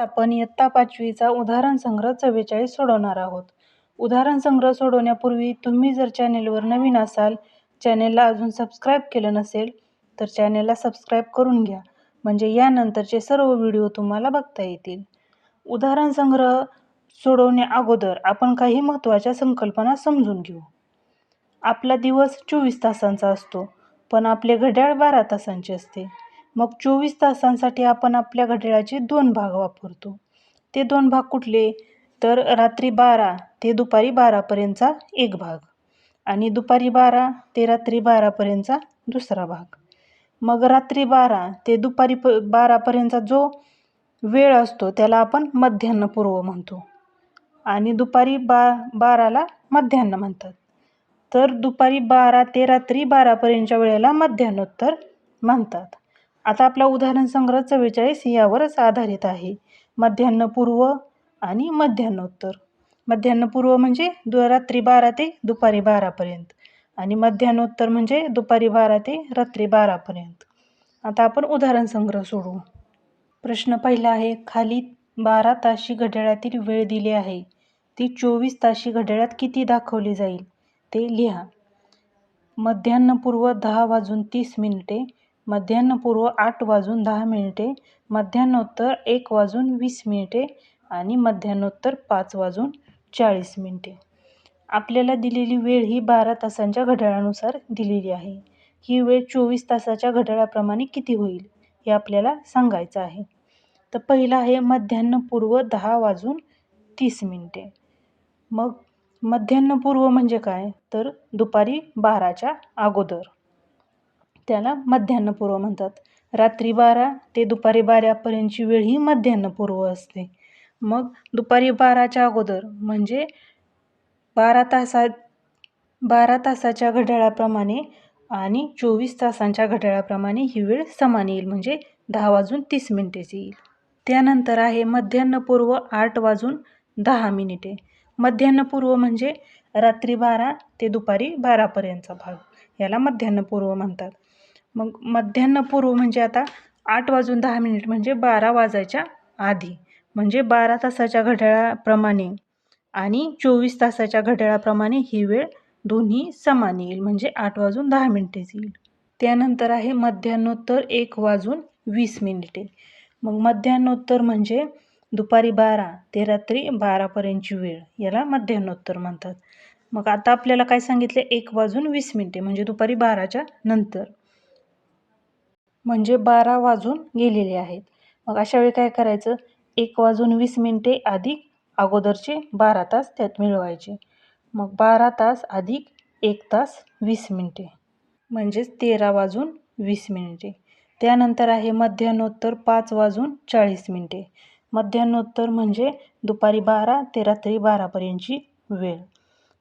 आपण इयत्ता पाचवीचा उदाहरण संग्रह चव्वेचाळीस सोडवणार आहोत. उदाहरण संग्रह सोडवण्यापूर्वी तुम्ही जर चॅनेलवर नवीन असाल चॅनेलला अजून सबस्क्राईब केलं नसेल तर चॅनेलला सबस्क्राईब करून घ्या म्हणजे यानंतरचे सर्व व्हिडिओ तुम्हाला बघता येतील. उदाहरण संग्रह सोडवण्या अगोदर आपण काही महत्त्वाच्या संकल्पना समजून घेऊ. आपला दिवस चोवीस तासांचा असतो पण आपले घड्याळ बारा तासांचे असते. मग चोवीस तासांसाठी आपण आपल्या घड्याळाचे दोन भाग वापरतो. ते दोन भाग कुठले? तर रात्री बारा ते दुपारी बारापर्यंतचा एक भाग आणि दुपारी बारा ते रात्री बारापर्यंतचा दुसरा भाग. मग रात्री बारा ते दुपारी प बारापर्यंतचा जो वेळ असतो त्याला आपण मध्यान्नपूर्व म्हणतो आणि दुपारी बा बाराला मध्यान्न म्हणतात. तर दुपारी बारा ते रात्री बारापर्यंतच्या वेळेला मध्यान्होत्तर म्हणतात. आता आपला उदाहरण संग्रह चव्वेचाळीस यावरच आधारित आहे. मध्यान्नपूर्व आणि मध्यान्होत्तर. मध्यान्नपूर्व म्हणजे दु रात्री बारा ते दुपारी बारापर्यंत आणि मध्यान्होत्तर म्हणजे दुपारी बारा ते रात्री बारापर्यंत आता आपण उदाहरण संग्रह सोडू. प्रश्न पहिला आहे खाली बारा ताशी घड्याळातील वेळ दिली आहे. ती चोवीस ताशी घड्याळात किती दाखवली जाईल ते लिहा. मध्यान्नपूर्व दहा वाजून तीस मिनिटे मध्यान्नपूर्व आठ वाजून दहा मिनिटे मध्यान्होत्तर एक वाजून वीस मिनिटे आणि मध्यान्नोत्तर पाच वाजून चाळीस मिनिटे. आपल्याला दिलेली वेळ ही बारा तासांच्या घड्याळानुसार दिलेली आहे. ही वेळ चोवीस तासाच्या घड्याळाप्रमाणे किती होईल हे आपल्याला सांगायचं आहे. तर पहिलं आहे मध्यान्नपूर्व दहा वाजून तीस मिनिटे. मग मध्यान्नपूर्व म्हणजे काय? तर दुपारी बाराच्या अगोदर. त्याला मध्यान्हपूर्व म्हणतात. रात्री बारा ते दुपारी बारापर्यंतची वेळ ही मध्यान्हपूर्व असते. मग दुपारी बाराच्या अगोदर म्हणजे बारा तासा बारा तासाच्या घड्याळाप्रमाणे आणि चोवीस तासांच्या घड्याळाप्रमाणे ही वेळ समान येईल म्हणजे दहा वाजून तीस मिनिटेच येईल. त्यानंतर आहे मध्यान्हपूर्व आठ वाजून दहा मिनिटे. मध्यान्हपूर्व म्हणजे रात्री बारा ते दुपारी बारापर्यंतचा भाग. याला मध्यान्हपूर्व म्हणतात. मग मध्यान्नपूर्व म्हणजे आता आठ वाजून दहा मिनिट म्हणजे बारा वाजायच्या आधी म्हणजे बारा तासाच्या घड्याळाप्रमाणे आणि चोवीस तासाच्या घड्याळाप्रमाणे ही वेळ दोन्ही समान येईल म्हणजे आठ वाजून दहा मिनिटेच येईल. त्यानंतर आहे मध्यान्नोत्तर एक वाजून वीस मिनिटे. मग मध्यान्नोत्तर म्हणजे दुपारी बारा ते रात्री बारापर्यंतची वेळ याला मध्यान्होत्तर म्हणतात. मग आता आपल्याला काय सांगितले? एक वाजून वीस मिनिटे म्हणजे दुपारी बाराच्या नंतर. म्हणजे बारा वाजून गेलेले आहेत. मग अशा वेळी काय करायचं? एक वाजून वीस मिनटे अधिक अगोदरचे बारा तास त्यात मिळवायचे. मग बारा तास अधिक एक तास वीस मिनटे. म्हणजेच तेरा वाजून वीस मिनिटे. त्यानंतर आहे मध्यान्होत्तर पाच वाजून चाळीस मिनटे. मध्यान्होत्तर म्हणजे दुपारी बारा ते रात्री बारापर्यंतची वेळ.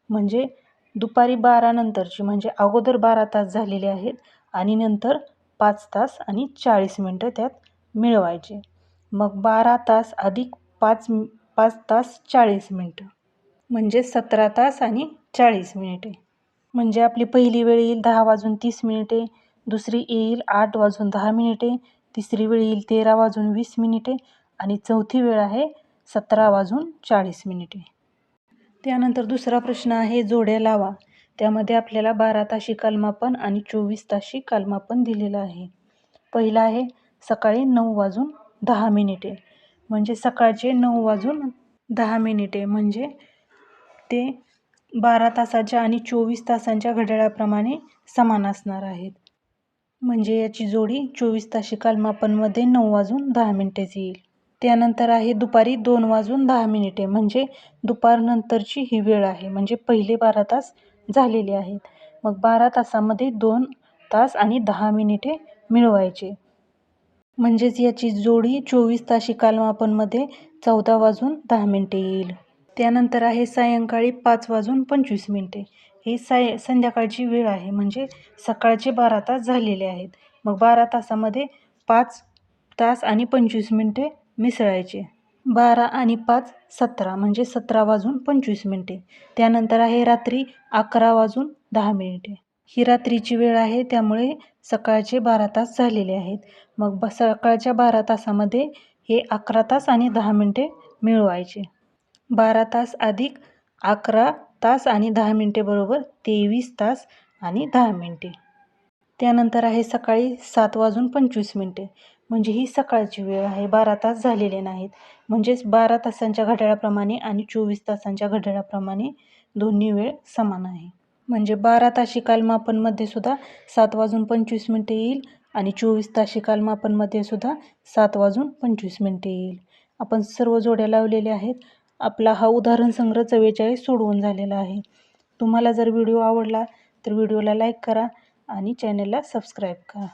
म्हणजे दुपारी बारानंतरची म्हणजे अगोदर बारा तास झालेले आहेत आणि नंतर पाच तास आणि चाळीस मिनटं त्यात मिळवायचे. मग बारा तास अधिक पाच पाच तास चाळीस मिनटं. म्हणजे सतरा तास आणि चाळीस मिनिटे. म्हणजे आपली पहिली वेळ येईल दहा वाजून तीस मिनिटे दुसरी येईल आठ वाजून दहा मिनिटे तिसरी वेळ येईल तेरा वाजून वीस मिनिटे आणि चौथी वेळ आहे सतरा वाजून चाळीस मिनिटे. त्यानंतर दुसरा प्रश्न आहे जोड्या लावा. त्यामध्ये आपल्याला बारा ताशी कालमापन आणि चोवीस ताशी कालमापन दिलेलं आहे. पहिलं आहे सकाळी नऊ वाजून दहा मिनिटे. म्हणजे सकाळचे नऊ वाजून दहा मिनिटे. म्हणजे ते बारा तासाच्या आणि चोवीस तासांच्या घड्याळाप्रमाणे समान असणार आहेत. म्हणजे याची जोडी चोवीस ताशी कालमापनमध्ये नऊ वाजून दहा मिनिटेच येईल. त्यानंतर आहे दुपारी दोन वाजून दहा मिनिटे. म्हणजे दुपारनंतरची ही वेळ आहे. म्हणजे पहिले बारा तास झालेले आहेत. मग बारा तासामध्ये दोन तास आणि दहा मिनिटे मिळवायचे. म्हणजेच याची जोडी चोवीस ताशी कालमापनमध्ये चौदा वाजून दहा मिनिटे येईल. त्यानंतर आहे सायंकाळी पाच वाजून पंचवीस मिनिटे. ही साय संध्याकाळची वेळ आहे. म्हणजे सकाळचे बारा तास झालेले आहेत. मग बारा तासामध्ये पाच तास आणि पंचवीस मिनटे मिसळायचे. बारा आणि पाच सतरा म्हणजे सतरा वाजून पंचवीस मिनटे. त्यानंतर आहे रात्री अकरा वाजून दहा मिनिटे. ही रात्रीची वेळ आहे त्यामुळे सकाळचे बारा तास झालेले आहेत. मग ब सकाळच्या बारा तासामध्ये हे अकरा तास आणि दहा मिनटे मिळवायचे. बारा तास अधिक अकरा तास आणि दहा मिनटे बरोबर तेवीस तास आणि दहा मिनटे. त्यानंतर आहे सकाळी सात वाजून पंचवीस मिनटे. म्हणजे ही सकाळची वेळ आहे बारा तास झालेले नाहीत. म्हणजेच बारा तासांच्या घड्याळाप्रमाणे आणि चोवीस तासांच्या घड्याळाप्रमाणे दोन्ही वेळ समान आहे. म्हणजे बारा ताशी कालमापनमध्ये सुद्धा सात वाजून पंचवीस मिनटे येईल आणि चोवीस ताशी कालमापनमध्ये सुद्धा सात वाजून पंचवीस मिनटे येईल. आपण सर्व जोड्या लावलेल्या आहेत. आपला हा उदाहरण संग्रह चव्वेचाळीस सोडवून झालेला आहे. तुम्हाला जर व्हिडिओ आवडला तर व्हिडिओला लाईक करा आणि चॅनलला सबस्क्राईब करा.